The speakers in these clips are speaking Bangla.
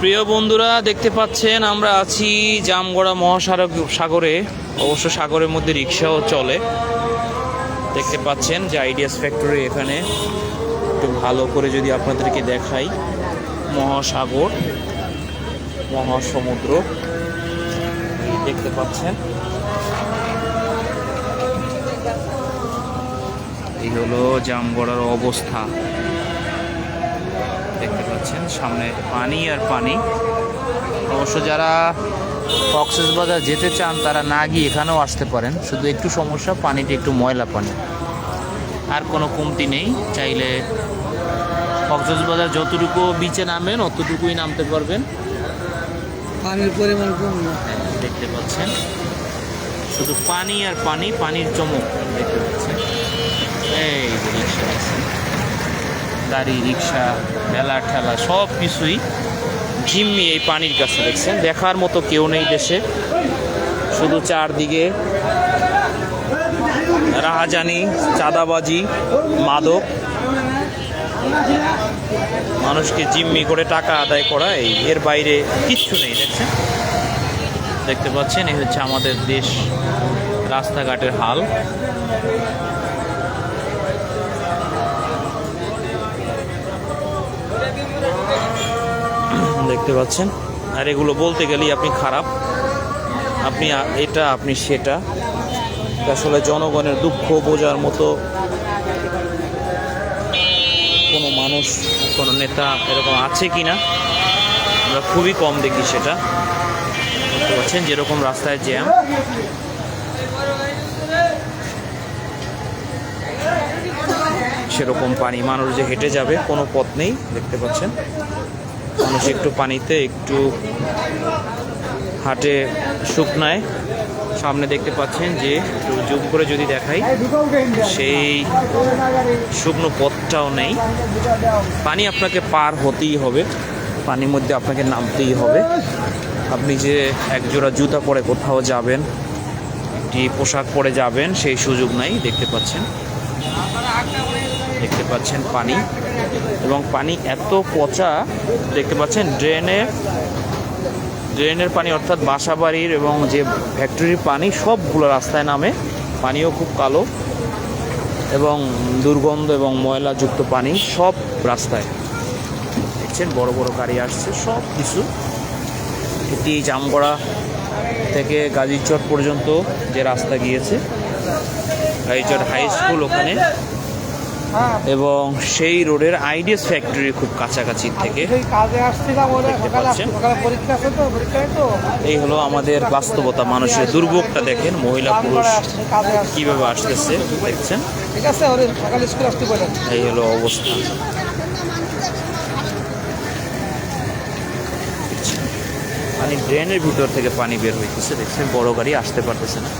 প্রিয় বন্ধুরা, দেখতে পাচ্ছেন, আমরা আছি জামগড়া মহাসাগর সাগরে। অবশ্য সাগরের মধ্যে রিক্সাও চলে। দেখতে পাচ্ছেন যে আইডিয়াস ফ্যাক্টরি এখানে। একটু ভালো করে যদি আপনাদেরকে দেখাই। মহাসাগর, মহাসমুদ্র। দেখতে পাচ্ছেন। এই হলো জামগড়ার অবস্থা। পাচ্ছেন সামনে পানি আর পানি। অবশ্য যারা কক্সবাজার যেতে চান তারা না গিয়ে এখানেও আসতে পারেন। শুধু একটু সমস্যা পানিটা একটু ময়লা পানি। আর কোনো কমতি নেই। চাইলে কক্সবাজার যতটুকু বিচে নামেন অতটুকুই নামতে পারবেন। পানির পরিমাণ কম দেখতে পাচ্ছেন। শুধু পানি আর পানি পানির চমক দেখতে পাচ্ছেন। এই রিক্সা গাড়ি, রিক্সা, মেলা ঠেলা সব কিছুই জিম্মি এই পানির কাছে, দেখছেন? দেখার মতো কেউ নেই দেশে। শুধু চারদিকে রাহাজানি, চাঁদাবাজি, মাদক। মানুষকে জিম্মি করে টাকা আদায় করা, এই এর বাইরে কিচ্ছু নেই, দেখছেন? দেখতে পাচ্ছেন, এই হচ্ছে আমাদের দেশ রাস্তাঘাটের হাল। দেখতে পাচ্ছেন। আর এগুলো বলতে গেলেই আপনি খারাপ। আপনি এটা, আপনি সেটা। আসলে জনগণের দুঃখ বোঝার মতো কোনো মানুষ, কোনো নেতা এরকম আছে কি না আমরা খুবই কম দেখি সেটা। দেখতে পাচ্ছেন যেরকম রাস্তায় জ্যাম। সেরকম পানি, মানুষ যে হেঁটে যাবে, কোনো পথ নেই, দেখতে পাচ্ছেন। মানুষ একটু পানিতে, একটু হাটে শুকনায় সামনে দেখতে পাচ্ছেন যে জুম করে যদি দেখাই, সেই শুকনো পথটাও নেই। পানি আপনাকে পার হতেই হবে। পানির মধ্যে আপনাকে নামতেই হবে। আপনি যে একজোড়া জুতা পরে কোথাও যাবেন, একটি পোশাক পরে যাবেন, সেই সুযোগ নাই, দেখতে পাচ্ছেন। দেখতে পাচ্ছেন পানি। এবং পানি এত পচা, দেখতে পাচ্ছেন ড্রেনে ড্রেনের পানি অর্থাৎ বাসা বাড়ির এবং যে ফ্যাক্টরির পানি সবগুলো রাস্তায় নামে, পানিও খুব কালো এবং দুর্গন্ধ এবং ময়লাযুক্ত পানি সব রাস্তায়। দেখছেন, বড় বড় গাড়ি আসছে, সব কিছু। এটি জামগড়া থেকে গাজীচট পর্যন্ত যে রাস্তা গিয়েছে গাজীচট হাই স্কুল ওখানে। এবং সেই রোডের আইডিয়াস ফ্যাক্টরি খুব কাছাকাছি থেকে এই হলো আমাদের বাস্তবতা মানুষের দুর্ভোগটা দেখেন মহিলা পুরুষ কীভাবে আসতেছে দেখছেন? ঠিক আছে সকালে স্কুল আসতে বলেন। এই হলো অবস্থা। পানি ড্রেনের ভিতর থেকে পানি বের হইতেছে দেখছেন? বড় গাড়ি আসতে পারতেছে না।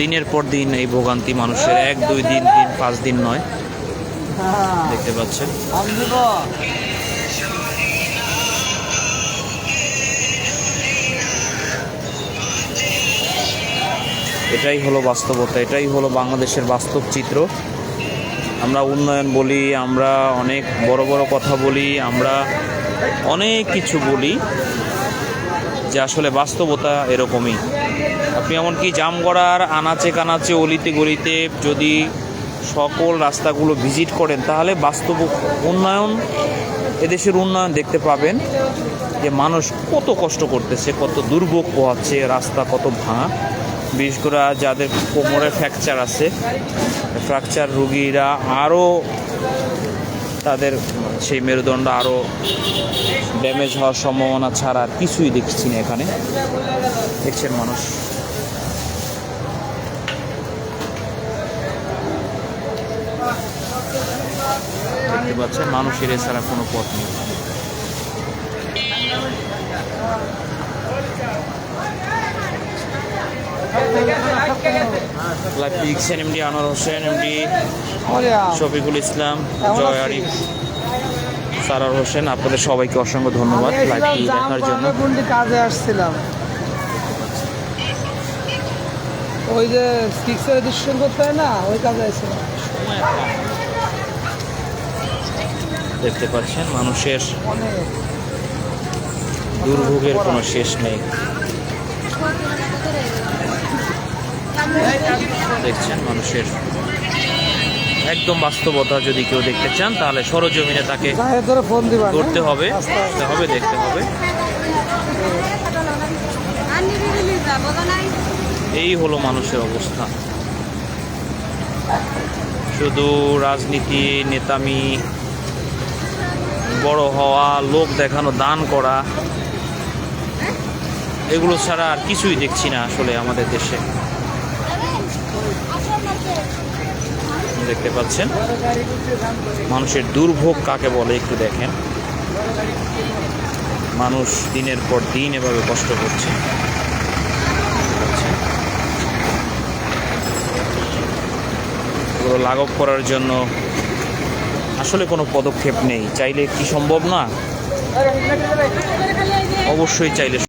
দিনের পর দিন এই ভোগান্তি মানুষের এক দুই দিন তিন পাঁচ দিন নয়। দেখতে পাচ্ছেন। এটাই হলো বাস্তবতা এটাই হলো বাংলাদেশের বাস্তব চিত্র। আমরা উন্নয়ন বলি আমরা অনেক বড় বড় কথা বলি আমরা অনেক কিছু বলি। যে আসলে বাস্তবতা এরকমই। আপনি এমনকি জামগড়ার আনাচে কানাচে অলিতে গলিতে যদি সকল রাস্তাগুলো ভিজিট করেন, তাহলে বাস্তব উন্নয়ন, এদেশের উন্নয়ন দেখতে পাবেন যে মানুষ কত কষ্ট করতেছে, কত দুর্ভোগ পোহাচ্ছে রাস্তা, কত ভাঙা। বিশেষ করে যাদের কোমরে ফ্র্যাকচার আছে ফ্র্যাকচার রুগীরা আরও তাদের সেই মেরুদণ্ড আরও ড্যামেজ হওয়ার সম্ভাবনা ছাড়া আর কিছুই দেখছি না এখানে। দেখছেন মানুষ। দেখতে পাচ্ছেন, মানুষের এছাড়া কোনো পথ নেই। লিখছেন এমডি আনোয়ার হোসেন এমডি শফিকুল ইসলাম জয় আরিফ সারার হোসেন আপনাদের সবাইকে অসংখ্য ধন্যবাদ লাইভটি দেখার জন্য। কাজে আসছিলাম। ওই যে সিক্সের ডিসিশন করতে হয় না ওই কাজে আছে দেখতে পাচ্ছেন মানুষের দুর্ভোগের কোনো শেষ নেই। দেখছেন মানুষের একদম বাস্তবতা যদি কেউ দেখতে চান তাহলে সরজমিনে তাকে করতে হবে। হবে দেখতে হবে। এই হলো মানুষের অবস্থা। শুধু রাজনীতি নেতামি বড় হওয়া লোক দেখানো দান করা এগুলো ছাড়া আর কিছুই দেখছি না আসলে আমাদের দেশে। দেখতে পাচ্ছেন। মানুষের দুর্ভোগ কাকে বলে একটু দেখেন। মানুষ দিনের পর দিন এভাবে কষ্ট করছে। এগুলো লাঘব করার জন্য আসলে কোনো পদক্ষেপ নেই। চাইলে কি সম্ভব না? অবশ্যই চাইলে